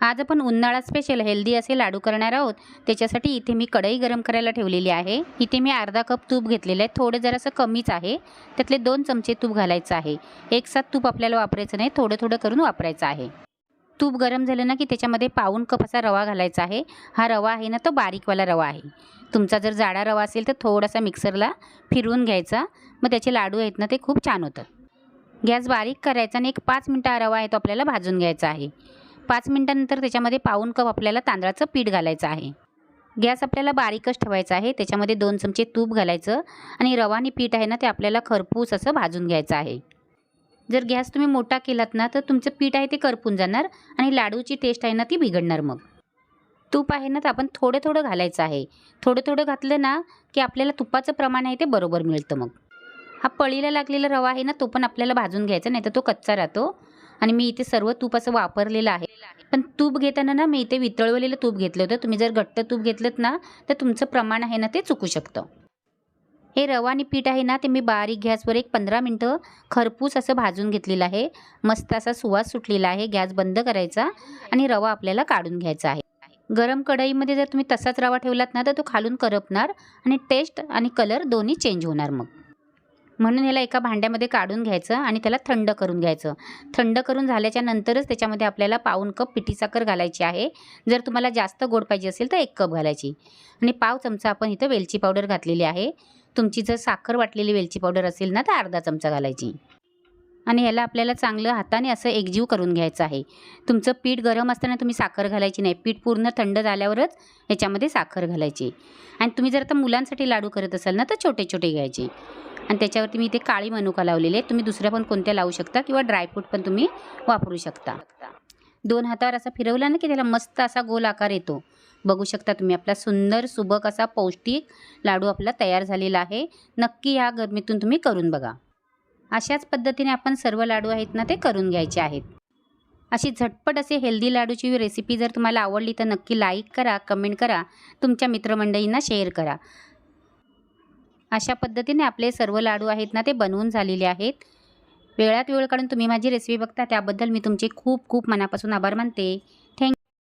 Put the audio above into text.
आज आपण उन्हाळा स्पेशल हेल्दी असे लाडू करणार आहोत. त्याच्यासाठी इथे मी कढई गरम करायला ठेवलेली आहे. इथे मी अर्धा कप तूप घेतलेलं आहे. थोडं जरासं कमीच आहे. त्यातले दोन चमचे तूप घालायचं आहे. एक साथ तूप आपल्याला वापरायचं नाही. थोडं थोडं करून वापरायचं आहे. तूप गरम झालं ना की त्याच्यामध्ये पाऊण कप असा रवा घालायचा आहे. हा रवा आहे ना तो बारीकवाला रवा आहे. तुमचा जर जाडा रवा असेल तर थोडासा मिक्सरला फिरवून घ्यायचा. मग त्याचे लाडू आहेत ना ते खूप छान होतात. गॅस बारीक करायचा आणि एक पाच मिनटं हा रवा आहे तो आपल्याला भाजून घ्यायचा आहे. पाच मिनटानंतर त्याच्यामध्ये पाऊन कप आपल्याला तांदळाचं पीठ घालायचं आहे. गॅस आपल्याला बारीकच ठेवायचा आहे. त्याच्यामध्ये दोन चमचे तूप घालायचं आणि रवानी पीठ आहे ना ते आपल्याला खरपूस असं भाजून घ्यायचं आहे. जर गॅस तुम्ही मोठा केलात ना तर तुमचं पीठ आहे ते करपून जाणार आणि लाडूची टेस्ट आहे ना ती बिघडणार मग. तूप आहे ना तर आपण थोडं थोडं घालायचं आहे. थोडं थोडं घातलं ना की आपल्याला तुपाचं प्रमाण आहे ते बरोबर मिळतं मग. हा पळीला लागलेला रवा आहे ना तो पण आपल्याला भाजून घ्यायचा नाही तर तो कच्चा राहतो. आणि मी इथे सर्व तूप असं वापरलेलं आहे. पण तूप घेताना ना मी इथे वितळवलेलं तूप घेतलं होतं. तुम्ही जर घट्ट तूप घेतलं ना तर तुमचं प्रमाण आहे ना ते चुकू शकतं. हे रवा आणि पीठ आहे ना ते मी बारीक गॅसवर एक पंधरा मिनटं खरपूस असं भाजून घेतलेलं आहे. मस्त असा सुवास सुटलेला आहे गॅस बंद करायचा आणि रवा आपल्याला काढून घ्यायचा आहे. गरम कढईमध्ये जर तुम्ही तसाच रवा ठेवलात ना तर तो खालून करपणार आणि टेस्ट आणि कलर दोन्ही चेंज होणार मग. म्हणून ह्याला एका भांड्यामध्ये काढून घ्यायचं आणि त्याला थंड करून घ्यायचं. थंड करून झाल्याच्या नंतरच त्याच्यामध्ये आपल्याला पाऊन कप पिठी साखर घालायची आहे. जर तुम्हाला जास्त गोड पाहिजे असेल तर एक कप घालायची. आणि पाव चमचा आपण इथं वेलची पावडर घातलेली आहे. तुमची जर साखर वाटलेली वेलची पावडर असेल ना तर अर्धा चमचा घालायची. आणि ह्याला आपल्याला चांगलं हाताने असं एकजीव करून घ्यायचं आहे. तुमचं पीठ गरम असताना तुम्ही साखर घालायची नाही. पीठ पूर्ण थंड झाल्यावरच याच्यामध्ये साखर घालायची. आणि तुम्ही जर आता मुलांसाठी लाडू करत असाल ना तर छोटे छोटे घ्यायचे. आणि त्याच्यावरती मी इथे काळी मनुका लावलेली. आहे तुम्ही दुसऱ्या पण कोणत्या लावू शकता किंवा ड्रायफ्रूट पण तुम्ही वापरू शकता. दोन हातावर असा फिरवला ना की त्याला मस्त असा गोल आकार येतो. बघू शकता तुम्ही आपला सुंदर सुबक असा पौष्टिक लाडू आपला तयार झालेला आहे. नक्की ह्या गरमीतून तुम्ही करून बघा. अशाच पद्धतीने आपण सर्व लाडू आहेत ना ते करून घ्यायचे आहेत. अशी झटपट असे हेल्दी लाडूची रेसिपी जर तुम्हाला आवडली तर नक्की लाईक करा कमेंट करा. तुमच्या मित्रमंडळींना शेअर करा. अशा पद्धतीने आपले सर्व लाडू आहेत ना ते बनवून झालेले आहेत. वेळात वेळ काढून तुम्ही माझी रेसिपी बघता त्याबद्दल मी तुमचे खूप खूप मनापासून आभार मानते.